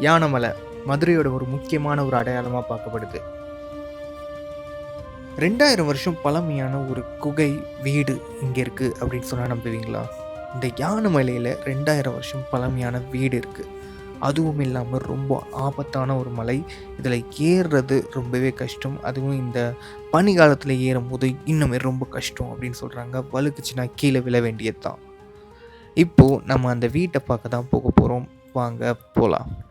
யானமலை மதுரையோட ஒரு முக்கியமான ஒரு அடையாளமாக பார்க்கப்படுது. ரெண்டாயிரம் வருஷம் பழமையான ஒரு குகை வீடு இங்கே இருக்குது அப்படின்னு சொன்னால் நம்புவீங்களா? இந்த யானமலையில் ரெண்டாயிரம் வருஷம் பழமையான வீடு இருக்குது அதுவும் இல்லாமல் ரொம்ப ஆபத்தான ஒரு மலை. இதில் ஏறுறது ரொம்பவே கஷ்டம். அதுவும் இந்த பனி காலத்தில் ஏறும்போது இன்னுமே ரொம்ப கஷ்டம் அப்படின்னு சொல்கிறாங்க வழுக்குச்சுன்னா கீழே விழ வேண்டியது தான் இப்போது நம்ம அந்த வீட்டை பார்க்க தான் போக போகிறோம் வாங்க போகலாம்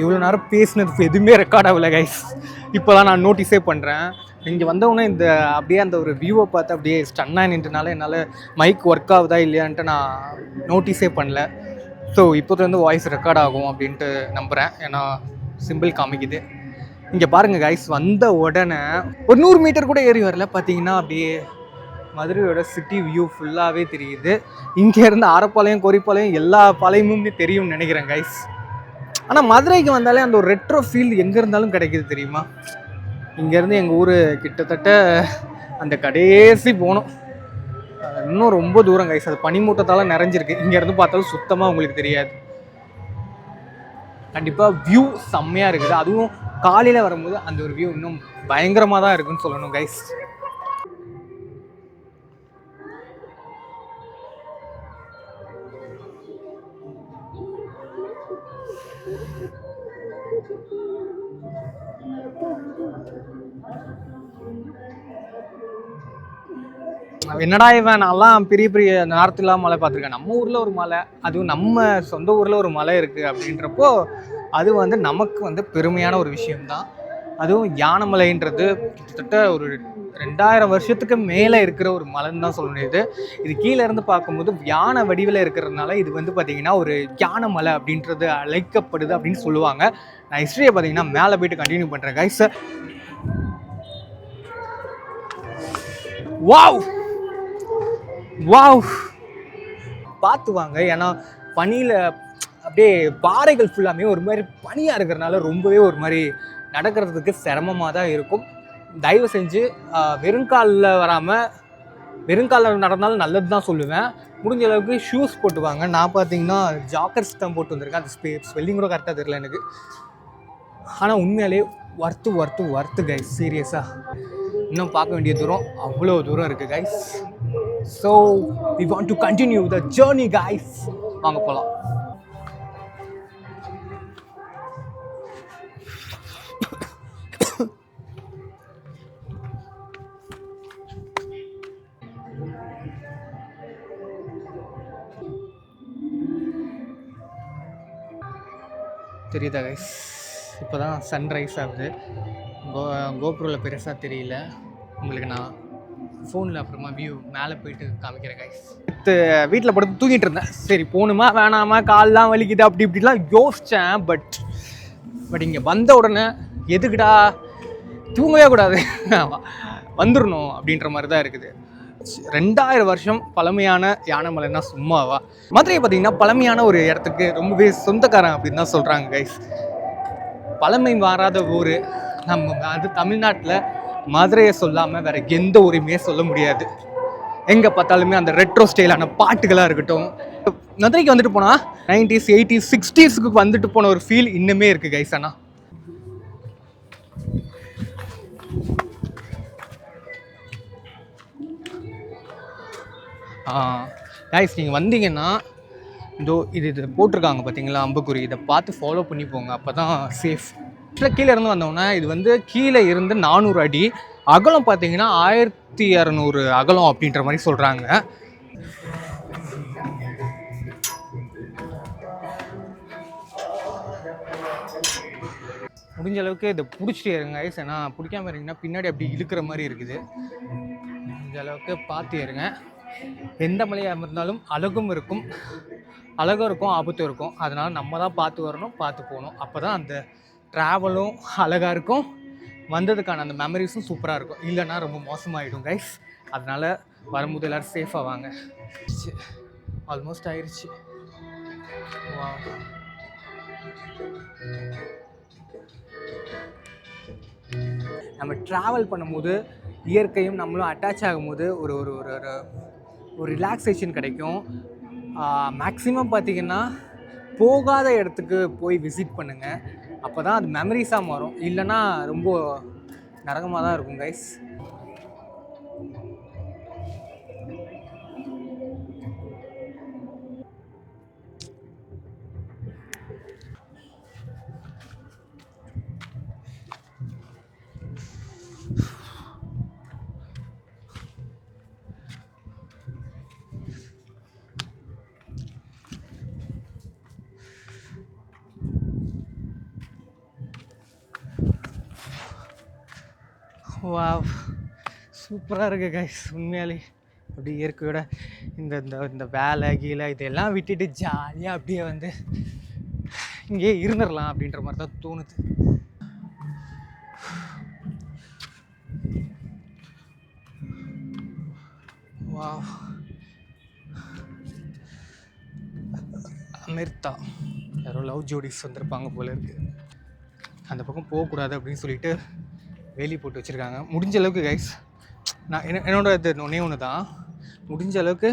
இவ்வளோ நேரம் பேசினதுக்கு எதுவுமே ரெக்கார்ட் ஆகல கைஸ் இப்போ தான் நான் நோட்டீஸே பண்ணுறேன் இங்கே வந்தவுடனே இந்த அப்படியே அந்த ஒரு வியூவை பார்த்து அப்படியே ஸ்டன்னாக நின்றனால என்னால் மைக் ஒர்க் ஆகுதா இல்லையான்ட்டு நான் நோட்டீஸே பண்ணல. ஸோ இப்போதுலேருந்து வாய்ஸ் ரெக்கார்ட் ஆகும் அப்படின்ட்டு நம்புகிறேன் ஏன்னா சிம்பிள் காமிக்குது. இங்கே பாருங்கள் கைஸ் வந்த உடனே ஒரு நூறு மீட்டர் கூட ஏறி வரல. பார்த்தீங்கன்னா அப்படியே மதுரையோட சிட்டி வியூ ஃபுல்லாகவே தெரியுது. இங்கேருந்து ஆரப்பாளையம் கோரிப்பாளையம் எல்லா பாளையமுமே தெரியும்னு நினைக்கிறேன் கைஸ் ஆனால் மதுரைக்கு வந்தாலே அந்த ஒரு ரெட்ரோ ஃபீல் எங்கே இருந்தாலும் கிடைக்குது தெரியுமா? இங்கேருந்து எங்கள் ஊர் கிட்டத்தட்ட அந்த கடைசி போகணும் இன்னும் ரொம்ப தூரம் கைஸ் அது பனிமூட்டத்தால் நிறைஞ்சிருக்கு. இங்கேருந்து பார்த்தாலும் சுத்தமாக உங்களுக்கு தெரியாது. கண்டிப்பாக வியூ செம்மையாக இருக்குது. அதுவும் காலையில் வரும்போது அந்த ஒரு வியூ இன்னும் பயங்கரமாக தான் இருக்குன்னு சொல்லணும் கைஸ் என்னடா இவன்? நான்லாம் பெரிய பெரிய நார்த்துலாம் மலை பார்த்துருக்கேன். நம்ம ஊரில் ஒரு மலை அதுவும் நம்ம சொந்த ஊரில் ஒரு மலை இருக்குது அப்படின்றப்போ அது வந்து நமக்கு வந்து பெருமையான ஒரு விஷயம்தான். அதுவும் யானைமலைன்றது கிட்டத்தட்ட ஒரு ரெண்டாயிரம் வருஷத்துக்கு மேலே இருக்கிற ஒரு மலைன்னு தான் சொல்ல முடியுது இது கீழே இருந்து பார்க்கும்போது யானை வடிவில் இருக்கிறதுனால இது வந்து பார்த்திங்கன்னா ஒரு யானை மலை அப்படின்றது அழைக்கப்படுது அப்படின்னு சொல்லுவாங்க. நான் ஹிஸ்ட்ரியை பார்த்தீங்கன்னா மேலே போயிட்டு கண்டினியூ பண்ணுறேன் கைஸ் வாவ் வாவ். பார்த்து வாங்க. ஏன்னா பனியில் அப்படியே பாறைகள் ஃபுல்லாமே ஒரு மாதிரி பனியாக இருக்கிறனால ரொம்பவே ஒரு மாதிரி நடக்கிறதுக்கு சிரமமாக தான் இருக்கும். தயவு செஞ்சு வெறுங்காலில் வராமல் வெறுங்காலில் நடந்தாலும் நல்லது தான் சொல்லுவேன். முடிஞ்ச அளவுக்கு ஷூஸ் போட்டு வாங்க. நான் பார்த்தீங்கன்னா ஜாக்கர்ஸ் தான் போட்டு வந்திருக்கேன். அந்த ஸ்பே ஸ்வெல்லிங் கூட கரெக்டாக தெரியல எனக்கு. ஆனால் உண்மையாலே ஒர்த்து ஒர்த்து ஒர்த்து கைஸ் சீரியஸாக இன்னும் பார்க்க வேண்டிய தூரம் அவ்வளோ தூரம் இருக்குது guys so we want to continue the journey guys வாங்க போகலாம் தெரியுதா கைஸ் இப்போ தான் சன்ரைஸ் ஆகுது. கோ கோபுரில் பெருசாக தெரியல. உங்களுக்கு நான் ஃபோனில் அப்புறமா வியூ மேலே போயிட்டு காமிக்கிறேன் கைஸ் வீட்டில் படுத்து தூங்கிட்டு இருந்தேன். சரி போகணுமா வேணாமா கால்லாம் வலிக்குது அப்படி இப்படிலாம் யோசித்தேன் பட் பட் இங்கே வந்த உடனே எதுக்குடா தூங்கவே கூடாது. வந்துடணும் அப்படின்ற மாதிரி தான் இருக்குது. ரெண்டாயிரம் வருஷம் பழமையான யானைமலைன்னா சும்மாவா? மதுரை பார்த்தீங்கன்னா பழமையான ஒரு இடத்துக்கு ரொம்பவே சொந்தக்காரன் அப்படின்னு தான் சொல்கிறாங்க கைஸ் பழமை மாறாத ஊர். நம்ம அது தமிழ்நாட்டில் மதுரையை சொல்லாமல் வேற எந்த ஊரையுமே சொல்ல முடியாது. எங்கே பார்த்தாலுமே அந்த ரெட்ரோ ஸ்டைலான பாட்டுகளாக இருக்கட்டும். மதுரைக்கு வந்துட்டு போனால் நைன்டிஸ் எயிட்டிஸ் சிக்ஸ்டீஸ்க்கு வந்துட்டு போன ஒரு ஃபீல் இன்னுமே இருக்குது கைஸ் அண்ணா கைஸ் நீங்கள் வந்தீங்கன்னா இதோ இது இது போட்டிருக்காங்க பார்த்தீங்களா அம்புக்குறி. இதை பார்த்து ஃபாலோ பண்ணி போங்க அப்போ தான் சேஃப் கீழே இருந்து வந்தோம்னா இது வந்து கீழே இருந்து நானூறு அடி. அகலம் பார்த்தீங்கன்னா ஆயிரத்தி இரநூறு அகலம் அப்படின்ற மாதிரி சொல்கிறாங்க முடிஞ்ச அளவுக்கு இதை பிடிச்சிட்டு இருங்க ஐஸ் ஏன்னா பிடிக்காம இருக்கீங்கன்னா பின்னாடி அப்படி இழுக்கிற மாதிரி இருக்குது. முடிஞ்ச அளவுக்கு பார்த்து இருங்க எந்த மலையாக இருந்தாலும் அழகும் இருக்கும். அழகும் இருக்கும் ஆபத்தும் இருக்கும். அதனால் நம்ம தான் பார்த்து வரணும் பார்த்து போகணும். அப்போ தான் அந்த ட்ராவலும் அழகாக இருக்கும். வந்ததுக்கான அந்த மெமரிஸும் சூப்பராக இருக்கும். இல்லைன்னா ரொம்ப மோசமாகிடும் கைஸ் அதனால் வரும்போது எல்லோரும் சேஃபாக வாங்க. ஆல்மோஸ்ட் ஆயிடுச்சு வா நம்ம ட்ராவல் பண்ணும்போது இயற்கையும் நம்மளும் அட்டாச் ஆகும்போது ஒரு ஒரு ஒரு ஒரு ஒரு ரிலாக்ஸேஷன் கிடைக்கும். மேக்ஸிமம் பார்த்திங்கன்னா போகாத இடத்துக்கு போய் விசிட் பண்ணுங்கள் அப்போ தான் அது மெமரிஸாக மாறும். இல்லைன்னா ரொம்ப நரகமாக தான் இருக்கும் கைஸ் சூப்பராக இருக்குது கைஸ் உண்மையாலே அப்படி இயற்கையோட இந்த இந்த இந்த வேலை கீழே இதெல்லாம் விட்டுட்டு ஜாலியாக அப்படியே வந்து இங்கேயே இருந்துடலாம் அப்படின்ற மாதிரி தான் தோணுது. வாவ் அமிர்தா. யாரோ லவ் ஜோடிஸ் வந்திருப்பாங்க போல இருக்கு. அந்த பக்கம் போகக்கூடாது அப்படின்னு சொல்லிட்டு வேலி போட்டு வச்சுருக்காங்க. முடிஞ்ச அளவுக்கு கைஸ் நான் என்ன என்னோட இது ஒன்றே ஒன்று தான் முடிஞ்ச அளவுக்கு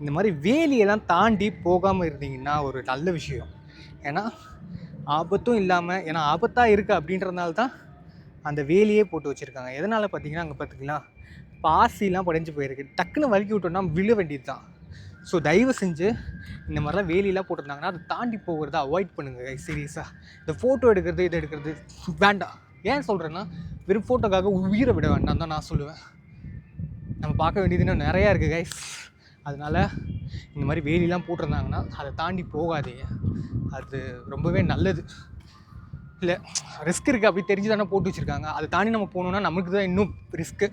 இந்த மாதிரி வேலியெல்லாம் தாண்டி போகாமல் இருந்தீங்கன்னா ஒரு நல்ல விஷயம். ஏன்னா ஆபத்தும் இல்லாமல் ஏன்னா ஆபத்தாக இருக்குது அப்படின்றதுனால தான் அந்த வேலியே போட்டு வச்சுருக்காங்க. எதனால் பார்த்தீங்கன்னா அங்கே பார்த்துக்கலாம் பாசிலாம் படைஞ்சு போயிருக்கு. டக்குன்னு வலிக்கி விட்டோம்னா விழ வேண்டியது தான் ஸோ தயவு செஞ்சு இந்த மாதிரிலாம் வேலியெலாம் போட்டிருந்தாங்கன்னா அதை தாண்டி போகிறத அவாய்ட் பண்ணுங்கள் சீரியஸாக இந்த ஃபோட்டோ எடுக்கிறது இதை எடுக்கிறது வேண்டாம். ஏன் சொல்கிறேன்னா வெறும் ஃபோட்டோக்காக உயிரை விட வேண்டாம் தான் நான் சொல்லுவேன். நம்ம பார்க்க வேண்டியது இன்னும் நிறையா இருக்குது கைஸ் அதனால் இந்த மாதிரி வேலிலாம் போட்டிருந்தாங்கன்னா அதை தாண்டி போகாதீங்க. அது ரொம்பவே நல்லது. இல்லை ரிஸ்க் இருக்குது அப்படி தெரிஞ்சு தானே போட்டு வச்சுருக்காங்க. அதை தாண்டி நம்ம போகணுன்னா நமக்கு தான் இன்னும் ரிஸ்க்கு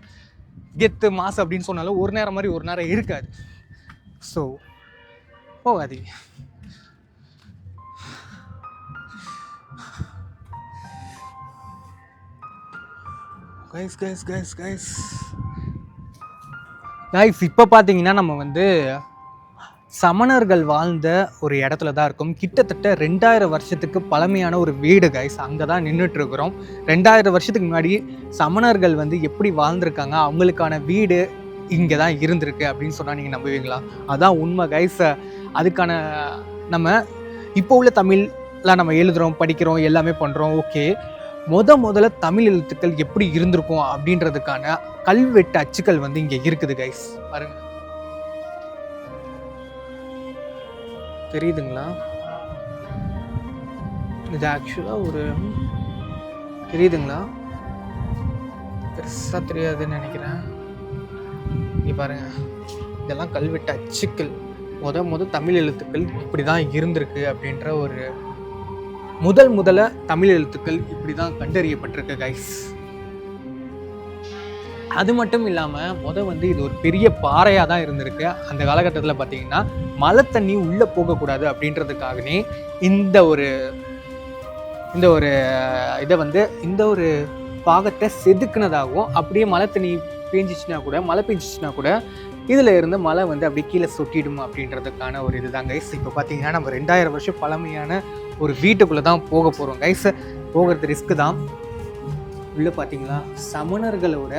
கெத்து மாசு அப்படின்னு சொன்னாலும் ஒரு நேரம் மாதிரி ஒரு நேரம் இருக்காது. ஸோ போகாதீங்க. Guys guys guys guys guys இப்போ பார்த்தீங்கன்னா நம்ம வந்து சமணர்கள் வாழ்ந்த ஒரு இடத்துல தான் இருக்கும். கிட்டத்தட்ட ரெண்டாயிரம் வருஷத்துக்கு பழமையான ஒரு வீடு கைஸ் அங்கே தான் நின்றுட்டுருக்குறோம் ரெண்டாயிரம் வருஷத்துக்கு முன்னாடி சமணர்கள் வந்து எப்படி வாழ்ந்திருக்காங்க அவங்களுக்கான வீடு இங்கே தான் இருந்திருக்கு அப்படின்னு சொன்னால் நீங்கள் நம்புவீங்களா? அதான் உண்மை கைஸ் அதுக்கான நம்ம இப்போ உள்ள தமிழ்லாம் நம்ம எழுதுகிறோம் படிக்கிறோம் எல்லாமே பண்ணுறோம் ஓகே முத முதல்ல தமிழ் எழுத்துக்கள் எப்படி இருந்திருக்கும் அப்படின்றதுக்கான கல்வெட்டு அச்சுக்கள் வந்து இங்கே இருக்குது கைஸ் பாருங்க. தெரியுதுங்களா? இது ஆக்சுவலாக ஒரு தெரியுதுங்களா? பெருசாக தெரியாதுன்னு நினைக்கிறேன். இங்கே பாருங்க. இதெல்லாம் கல்வெட்டு அச்சுக்கள். முத முத தமிழ் எழுத்துக்கள் இப்படி தான் இருந்திருக்கு அப்படின்ற ஒரு முதல் முதல்ல தமிழ் எழுத்துக்கள் இப்படி தான் கண்டறியப்பட்டிருக்கு கைஸ் அது மட்டும் இல்லாமல் முத வந்து இது ஒரு பெரிய பாறையாக தான் இருந்திருக்கு. அந்த காலகட்டத்தில் பார்த்தீங்கன்னா மழை தண்ணி உள்ளே போகக்கூடாது அப்படின்றதுக்காகவே இந்த ஒரு இந்த ஒரு இதை வந்து இந்த ஒரு பாகத்தை செதுக்குனதாகவும் அப்படியே மழை தண்ணி பேஞ்சிச்சுன்னா கூட மழை பெஞ்சிச்சுன்னா கூட இதில் இருந்து மழை வந்து அப்படியே கீழே சொட்டிடும் அப்படின்றதுக்கான ஒரு இதுதான் கைஸ் இப்போ பார்த்தீங்கன்னா நம்ம ரெண்டாயிரம் வருஷம் பழமையான ஒரு வீட்டுக்குள்ளே தான் போக போகிறோம் கைஸ் போகிறது ரிஸ்க்கு தான். உள்ளே பார்த்தீங்களா சமணர்களோட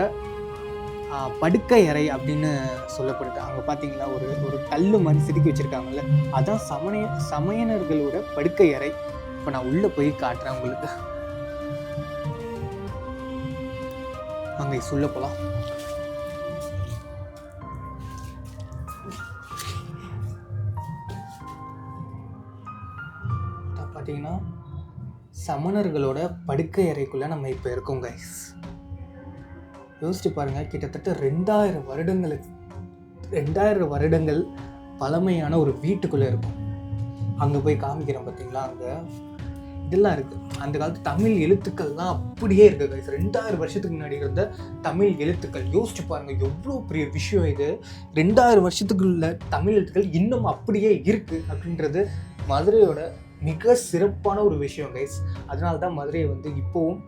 படுக்கை அறை அப்படின்னு சொல்லப்படுது. அங்கே பார்த்தீங்களா ஒரு ஒரு கல் மாதிரி செதுக்கி வச்சுருக்காங்கல்ல? அதான் சமய சமயனர்களோட படுக்கை அறை. இப்போ நான் உள்ளே போய் காட்டுறேன் உங்களுக்கு. அங்கே சொல்ல போகலாம் பார்த்தீங்கன்னா சமணர்களோட படுக்கை அறைக்குள்ளே நம்ம இப்போ இருக்கோம் கைஸ் யோசிச்சு பாருங்க கிட்டத்தட்ட ரெண்டாயிரம் வருடங்களுக்கு ரெண்டாயிரம் வருடங்கள் பழமையான ஒரு வீட்டுக்குள்ளே இருக்கும். அங்கே போய் காமிக்கிறோம் பார்த்தீங்களா அங்கே? இதெல்லாம் இருக்குது அந்த காலத்து தமிழ் எழுத்துக்கள்லாம் அப்படியே இருக்குது கைஸ் ரெண்டாயிரம் வருஷத்துக்கு முன்னாடி இருந்த தமிழ் எழுத்துக்கள். யோசிச்சு பாருங்கள் எவ்வளோ பெரிய விஷயம் இது. ரெண்டாயிரம் வருஷத்துக்குள்ள தமிழ் எழுத்துக்கள் இன்னும் அப்படியே இருக்குது அப்படின்றது மதுரையோட மிக சிறப்பான ஒரு விஷயம் கைஸ் அதனால தான் மதுரையை வந்து இப்போவும்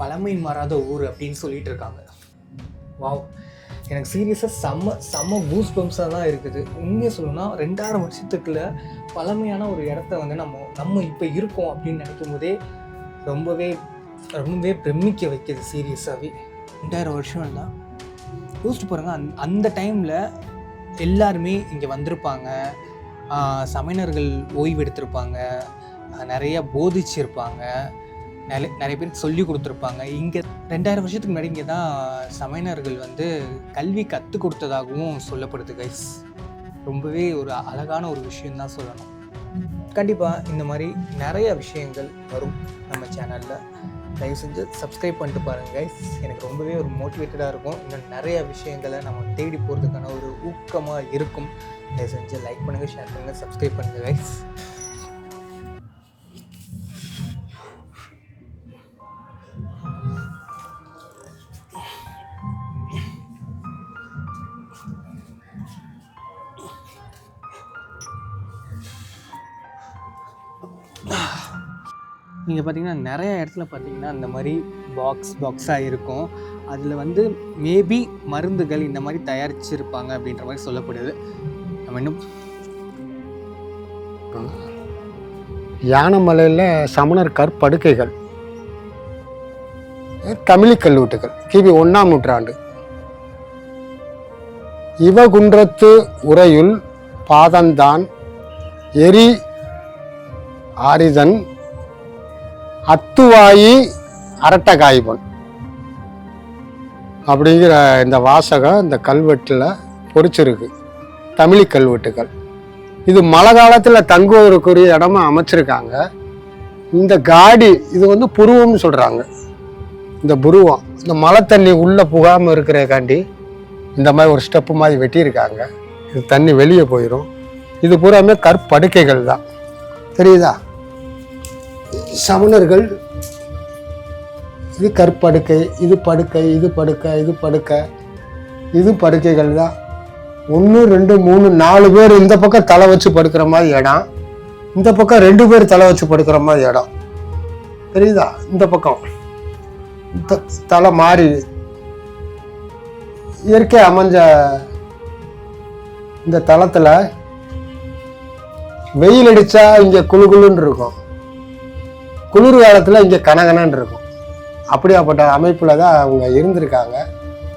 பழமை மாறாத ஊர் அப்படின்னு சொல்லிட்டு இருக்காங்க. வாவ் எனக்கு சீரியஸாக செம்ம செம்ம பூஸ் பம்ப்ஸாக தான் இருக்குது. உண்மையை சொல்லணும்னா ரெண்டாயிரம் வருஷத்துக்குள்ள பழமையான ஒரு இடத்த வந்து நம்ம நம்ம இப்போ இருக்கோம் அப்படின்னு நினைக்கும் போதே ரொம்பவே ரொம்பவே பிரமிக்க வைக்கிது சீரியஸாகவே ரெண்டாயிரம் வருஷம் தான் யோசிச்சு பாருங்கள் அந் அந்த டைமில் எல்லாருமே இங்கே வந்திருப்பாங்க. சமணர்கள் ஓய்வெடுத்திருப்பாங்க. நிறைய போதிச்சிருப்பாங்க. நிறைய நிறைய பேருக்கு சொல்லி கொடுத்துருப்பாங்க. இங்கே ரெண்டாயிரம் வருஷத்துக்கு முன்னாடி இங்கே தான் சமணர்கள் வந்து கல்வி கற்றுக் கொடுத்ததாகவும் சொல்லப்படுது கைஸ் ரொம்பவே ஒரு அழகான ஒரு விஷயந்தான் சொல்லணும். கண்டிப்பாக இந்த மாதிரி நிறைய விஷயங்கள் வரும் நம்ம சேனலில் தயவு செஞ்சு சப்ஸ்கிரைப் பண்ணிட்டு பாருங்கள் கைஸ் எனக்கு ரொம்பவே ஒரு மோட்டிவேட்டடாக இருக்கும். இன்னும் நிறைய விஷயங்களை நம்ம தேடி போகிறதுக்கான ஒரு ஊக்கமாக இருக்கும். தயவு செஞ்சு லைக் பண்ணுங்கள் ஷேர் பண்ணுங்கள் சப்ஸ்கிரைப் பண்ணுங்கள் கைஸ் நீங்கள் பார்த்தீங்கன்னா நிறைய இடத்துல பார்த்தீங்கன்னா இந்த மாதிரி பாக்ஸ் பாக்ஸாக இருக்கும். அதில் வந்து மேபி மருந்துகள் இந்த மாதிரி தயாரிச்சிருப்பாங்க அப்படின்ற மாதிரி சொல்லப்படுது. நம்ம இன்னும் யானமலையில் சமணர் கற்படுக்கைகள். தமிழ் கல்வெட்டுகள் கிபி ஒன்றாம் நூற்றாண்டு. இவகுன்றத்து உரையுள் பாதந்தான் எரி ஆரிதன் அத்துவாயி அரட்டகாய்பன் அப்படிங்கிற இந்த வாசகம் இந்த கல்வெட்டில் பொறிச்சிருக்கு. தமிழி கல்வெட்டுகள். இது மழை காலத்தில் தங்குவதற்குரிய இடமா அமைச்சிருக்காங்க. இந்த காடி இது வந்து புருவம்னு சொல்கிறாங்க இந்த புருவம் இந்த மழை தண்ணி உள்ளே புகாமல் இருக்கிறக்காண்டி இந்த மாதிரி ஒரு ஸ்டெப்பு மாதிரி வெட்டியிருக்காங்க. இது தண்ணி வெளியே போயிடும் இது பூராமே கற்படுக்கைகள் தான். தெரியுதா? சமணர்கள் இது கற்படுக்கை இது படுக்கை இது படுக்கை இது படுக்கை இது படுக்கைகள் தான். ஒன்று ரெண்டு மூணு நாலு பேர் இந்த பக்கம் தலை வச்சு படுக்கிற மாதிரி இடம் இந்த பக்கம் ரெண்டு பேர் தலை வச்சு படுக்கிற மாதிரி இடம். தெரியுதா? இந்த பக்கம். த- தலை மாறி இயற்கை அமைஞ்ச இந்த தளத்தில் வெயில் அடித்தா இங்கே குளு குளுன்னு இருக்கும். குளிர் காலத்தில் இங்கே கனகனன்னு இருக்கும். அப்படியாப்பட்ட அமைப்பில் தான் அவங்க இருந்திருக்காங்க.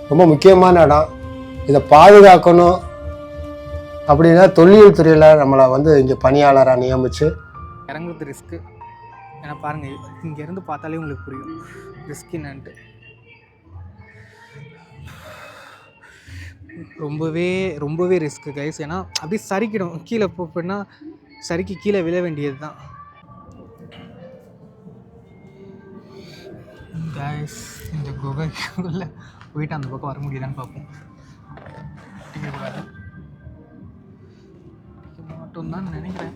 ரொம்ப முக்கியமான இடம். இதை பாதுகாக்கணும். அப்படின்னா தொல்லியல் துறையில் நம்மளை வந்து இங்கே பணியாளராக நியமித்து இறங்குறது ரிஸ்க்கு ஏன்னா பாருங்கள் இங்கேருந்து பார்த்தாலே உங்களுக்கு புரியும். ரிஸ்க் என்னன்ட்டு. ரொம்பவே ரொம்பவே ரிஸ்க்கு கைஸ் ஏன்னா அப்படியே சரிக்கிடும் கீழே போனா சரிக்கு கீழே விழ வேண்டியது தான் கைஸ் இந்த குகைக்குள்ள போயிட்டு அந்த பக்கம் வர முடியுதான்னு பார்ப்போம். கூடாது மட்டும்தான் நினைக்கிறேன்.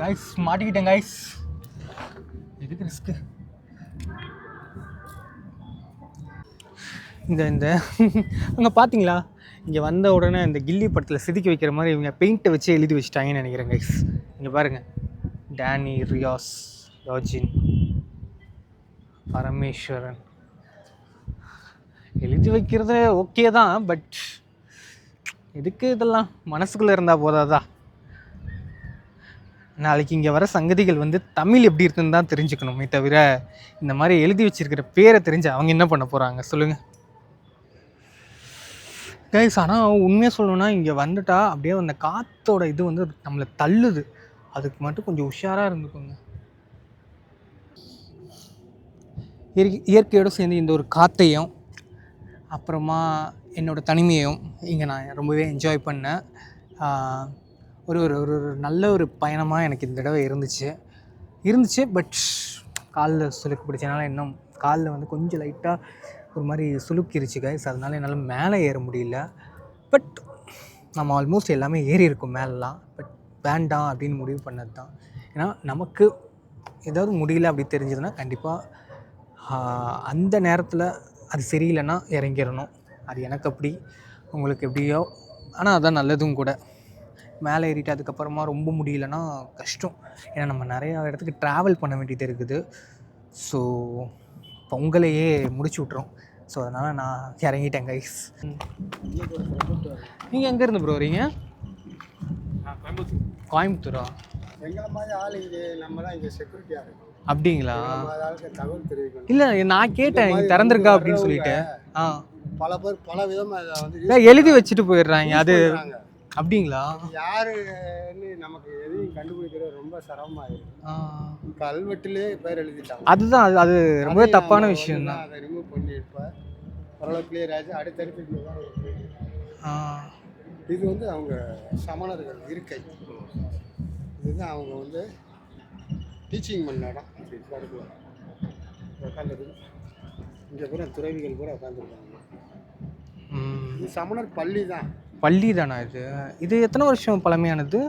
கைஸ் மாட்டிக்கிட்டேன் கைஸ் எதுக்கு ரிஸ்க்கு இந்த இந்த. அங்கே பார்த்தீங்களா இங்கே வந்த உடனே இந்த கில்லி படத்தில் செதுக்கி வைக்கிற மாதிரி இவங்க பெயிண்ட்டை வச்சு எழுதி வச்சுட்டாங்கன்னு நினைக்கிறேன் கைஸ் இங்கே பாருங்கள் டேனி ரியாஸ் ராஜின் பரமேஸ்வரன். எழுதி வைக்கிறது ஓகே தான் பட் எதுக்கு இதெல்லாம்? மனசுக்குள்ளே இருந்தால் போதாதா? நாளைக்கு இங்கே வர சங்கதிகள் வந்து தமிழ் எப்படி இருக்குன்னு தான் தெரிஞ்சுக்கணுமே தவிர இந்த மாதிரி எழுதி வச்சிருக்கிற பேரை தெரிஞ்சு அவங்க என்ன பண்ண போகிறாங்க சொல்லுங்கள் கைஸ் ஆனால் உண்மையாக சொல்லணும்னா இங்கே வந்துட்டா அப்படியே அந்த காற்றோட இது வந்து நம்மளை தள்ளுது. அதுக்கு மட்டும் கொஞ்சம் உஷாராக இருந்துக்கோங்க இயற்கை இயற்கையோடு சேர்ந்து இந்த ஒரு காற்றையும் அப்புறமா என்னோடய தனிமையையும் இங்கே நான் ரொம்பவே என்ஜாய் பண்ணேன். ஒரு ஒரு ஒரு ஒரு நல்ல ஒரு பயணமாக எனக்கு இந்த தடவை இருந்துச்சு. இருந்துச்சு பட் காலில் சுலுக்கு பிடிச்சனால இன்னும் காலில் வந்து கொஞ்சம் லைட்டாக ஒரு மாதிரி சுலுக்கிருச்சு கைஸ் அதனால என்னால் மேலே ஏற முடியல. பட் நம்ம ஆல்மோஸ்ட் எல்லாமே ஏறி இருக்கோம் மேலெலாம். பட் வேண்டாம் அப்படின்னு முடிவு பண்ணது தான் ஏன்னா நமக்கு ஏதாவது முடியல அப்படி தெரிஞ்சதுன்னா கண்டிப்பாக அந்த நேரத்தில் அது சரியில்லைன்னா இறங்கிடணும் அது எனக்கு அப்படி உங்களுக்கு எப்படியோ. ஆனால் அதான் நல்லதும் கூட. மேலே ஏறிட்டு அதுக்கப்புறமா ரொம்ப முடியலன்னா கஷ்டம். ஏன்னா நம்ம நிறையா இடத்துக்கு ட்ராவல் பண்ண வேண்டியது இருக்குது. ஸோ பொங்கலையே முடிச்சு விட்றோம் ஸோ அதனால் நான் இறங்கிட்டேன் கைஸ் நீங்கள் எங்கேருந்து ப்ரோ வரீங்க? கோயம்புத்தூரா. எங்களை மாதிரி ஆள் இங்கே நம்ம தான் இங்கே செக்யூரிட்டியாக இருக்கோம். அப்படிங்களா? இல்லை நான் கேட்டேன் திறந்துருக்கா அப்படின்னு சொல்லிட்டு. ஆ. பல பேர் பல விதமாக வந்து எழுதி வச்சுட்டு போயிடுறாங்க அது. அப்படிங்களா? யாருன்னு நமக்கு எதையும் கண்டுபிடிக்கிறது ரொம்ப சிரமமாயிருக்கு. கல்வெட்டுலேயே பேர் எழுதிட்டாங்க. அதுதான் அது அது ரொம்பவே அதையும் தப்பான விஷயம் தான். அதை ரிமூவ் பண்ணி இருப்பேன் ஓரளவு கிளியர் ஆச்சு அடுத்தடுத்து. இது வந்து அவங்க சமணர்கள் இருக்கை. இதுதான் அவங்க வந்து டீச்சிங் பண்ண இடம். அப்படி கருக்குவாங்க உட்காந்துருக்கு இங்கே பூரா துறவிகள் பூரா உட்காந்துருக்காங்க இது சமணர் பள்ளி தான். பள்ளி தானா இது? இது எத்தனை வருஷம் பழமையானது?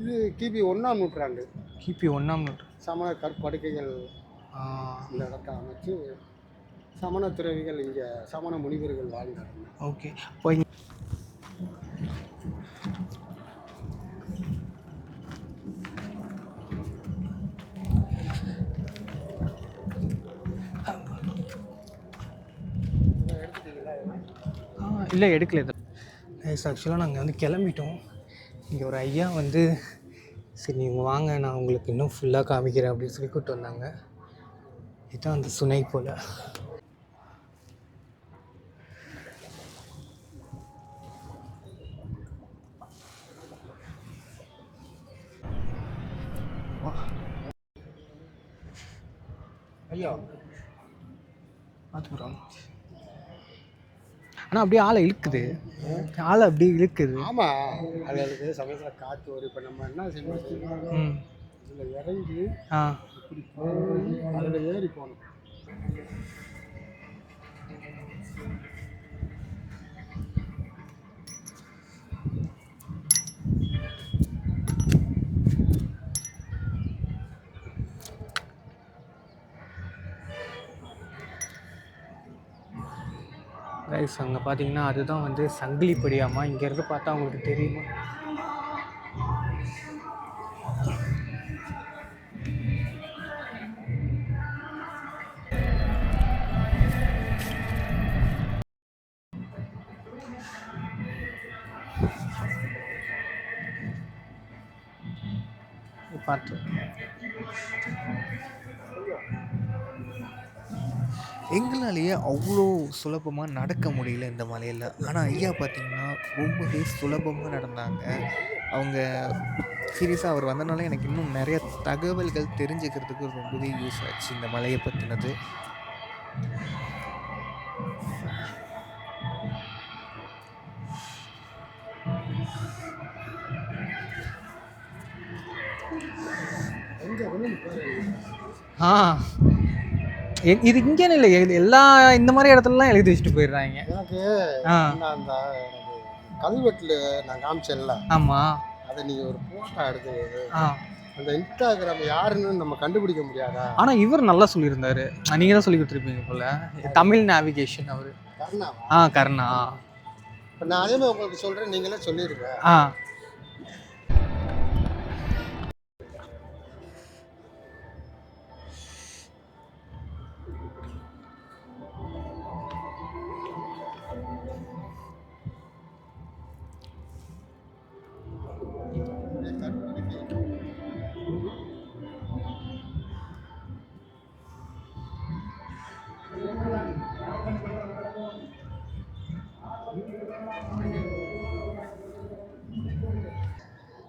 இது கிபி ஒன்றாம் நூற்றாண்டு. கிபி ஒன்றாம் நூற்று. சமண கற்படுக்கைகள் இந்த இடத்த அமைச்சு சமண துறவிகள் இங்கே சமண முனிவர்கள் வாழ்ந்தாங்க. ஓகே. இப்போ இல்லை எடுக்கல இது. கைஸ் ஆக்சுவலாக நாங்கள் வந்து கிளம்பிட்டோம். இங்கே ஒரு ஐயா வந்து சரி நீங்கள் வாங்க நான் உங்களுக்கு இன்னும் ஃபுல்லாக காமிக்கிறேன் அப்படின்னு சொல்லி கூப்பிட்டு வந்தாங்க. இதுதான் அந்த சுனை போல். ஐயா பார்த்துக்குறோம் ஆனால் அப்படியே ஆளை இழுக்குது. ஆளை அப்படியே இழுக்குது. ஆமாம் அது அதுக்கு சமயத்தில் காற்று வரும். இப்போ நம்ம என்ன செய்யணும் ம். இதில் இறங்கி ஆ. இப்படி அதில் ஏறி போகணும். ஸோ அங்கே பார்த்தீங்கன்னா அதுதான் வந்து சங்கிலி படியாமா? இங்கேருந்து பார்த்தா உங்களுக்கு தெரியுமா? எங்களாலேயே அவ்வளோ சுலபமாக நடக்க முடியல இந்த மலையில். ஆனால் ஐயா பார்த்தீங்கன்னா ரொம்பவே சுலபமாக நடந்தாங்க. அவங்க சீரியஸாக அவர் வந்தனால எனக்கு இன்னும் நிறைய தகவல்கள் தெரிஞ்சுக்கிறதுக்கு ரொம்பவே யூஸ் ஆச்சு இந்த மலையை பற்றினது ஆ. இது இங்கேன்னு இல்லை. எல்லா இந்த மாதிரி இடத்துலலாம் எழுதி வச்சுட்டு போயிடுறாங்க. எனக்கு நான் அந்த கல்வெட்டில் நான் காமிச்சேன்ல. ஆமாம் அதை நீங்கள் ஒரு ஃபோட்டோ எடுத்து அந்த இன்ஸ்டாகிராம் யாருன்னு நம்ம கண்டுபிடிக்க முடியாதா? ஆனால் இவர் நல்லா சொல்லியிருந்தாரு. நீங்கள் தான் சொல்லி கொடுத்துருப்பீங்க போல. தமிழ் நேவிகேஷன் அவர். கர்ணாவா? ஆ கர்ணா. இப்போ நான் அதே மாதிரி உங்களுக்கு சொல்கிறேன் நீங்களே சொல்லிடுங்க ஆ.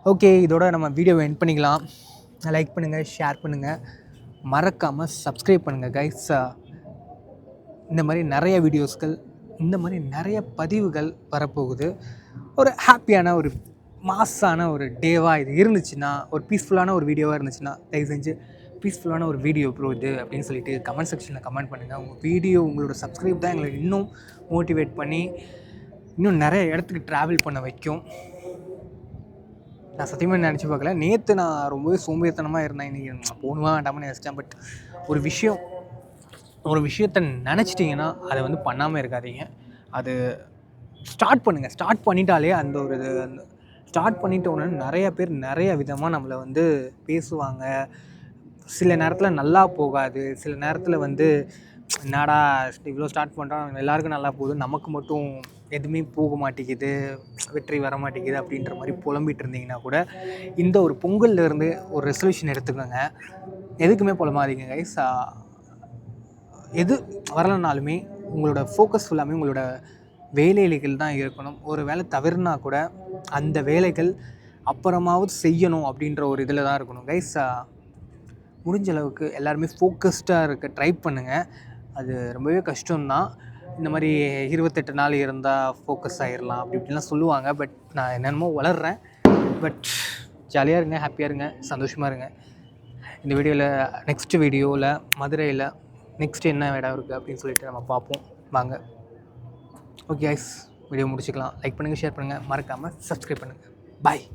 ஓகே இதோட நம்ம வீடியோவை என் பண்ணிக்கலாம். லைக் பண்ணுங்கள் ஷேர் பண்ணுங்கள் மறக்காமல் சப்ஸ்கிரைப் பண்ணுங்கள் கைஸ் இந்த மாதிரி நிறைய வீடியோஸ்கள் இந்த மாதிரி நிறைய பதிவுகள் வரப்போகுது. ஒரு ஹாப்பியான ஒரு மாஸான ஒரு டேவாக இது இருந்துச்சுன்னா ஒரு பீஸ்ஃபுல்லான ஒரு வீடியோவாக இருந்துச்சுன்னா தயவு செஞ்சு பீஸ்ஃபுல்லான ஒரு வீடியோ ப்ரோ இது அப்படின்னு சொல்லிட்டு கமெண்ட் செக்ஷனில் கமெண்ட் பண்ணுங்கள் உங்கள் வீடியோ உங்களோட சப்ஸ்கிரைப் தான் எங்களை இன்னும் மோட்டிவேட் பண்ணி இன்னும் நிறைய இடத்துக்கு ட்ராவல் பண்ண வைக்கும். நான் சத்தியமாக நினச்சி பார்க்கல. நேற்று நான் ரொம்பவே சோம்பேறித்தனமாக இருந்தேன். இன்றைக்கி நான் போகணுமா வேண்டாம்னு நினச்சிட்டேன். பட் ஒரு விஷயம் ஒரு விஷயத்த நினச்சிட்டிங்கன்னா அதை வந்து பண்ணாமல் இருக்காதீங்க. அது ஸ்டார்ட் பண்ணுங்கள் ஸ்டார்ட் பண்ணிட்டாலே அந்த ஒரு இது அந்த ஸ்டார்ட் பண்ணிட்ட உடனே நிறைய பேர் நிறைய விதமாக நம்மளை வந்து பேசுவாங்க. சில நேரத்தில் நல்லா போகாது. சில நேரத்தில் வந்து என்னடா இவ்வளோ ஸ்டார்ட் பண்ணுறோம் எல்லாருக்கும் நல்லா போகுது. நமக்கு மட்டும் எதுவுமே போக மாட்டேங்குது வெற்றி வர மாட்டேங்குது அப்படின்ற மாதிரி புலம்பிகிட்டு இருந்தீங்கன்னா கூட இந்த ஒரு பொங்கல்ல இருந்து ஒரு ரெசல்யூஷன் எடுத்துக்கோங்க. எதுக்குமே புலமாதீங்க கைஸ் எது வரலனாலுமே உங்களோட ஃபோக்கஸ் ஃபுல்லாமே உங்களோட வேலைகள் தான் இருக்கணும். ஒரு வேலை தவிர்னா கூட அந்த வேலைகள் அப்புறமாவது செய்யணும் அப்படின்ற ஒரு இதில் தான் இருக்கணும் கைஸ் முடிஞ்ச அளவுக்கு எல்லாருமே ஃபோக்கஸ்டாக இருக்க ட்ரை பண்ணுங்கள் அது ரொம்பவே கஷ்டம்தான். இந்த மாதிரி இருபத்தெட்டு நாள் இருந்தால் ஃபோக்கஸ் ஆகிடலாம் அப்படி இப்படிலாம் சொல்லுவாங்க. பட் நான் என்னென்னமோ வளர்றேன். பட் ஜாலியாக இருங்க ஹாப்பியாக இருங்க சந்தோஷமாக இருங்க. இந்த வீடியோவில் நெக்ஸ்ட் வீடியோவில் மதுரையில் நெக்ஸ்ட் என்ன இடம் இருக்குது அப்படின்னு சொல்லிட்டு நம்ம பார்ப்போம். வாங்க. ஓகே ஐஸ் வீடியோ முடிச்சுக்கலாம். லைக் பண்ணுங்கள் ஷேர் பண்ணுங்கள் மறக்காமல் சப்ஸ்கிரைப் பண்ணுங்கள் பாய்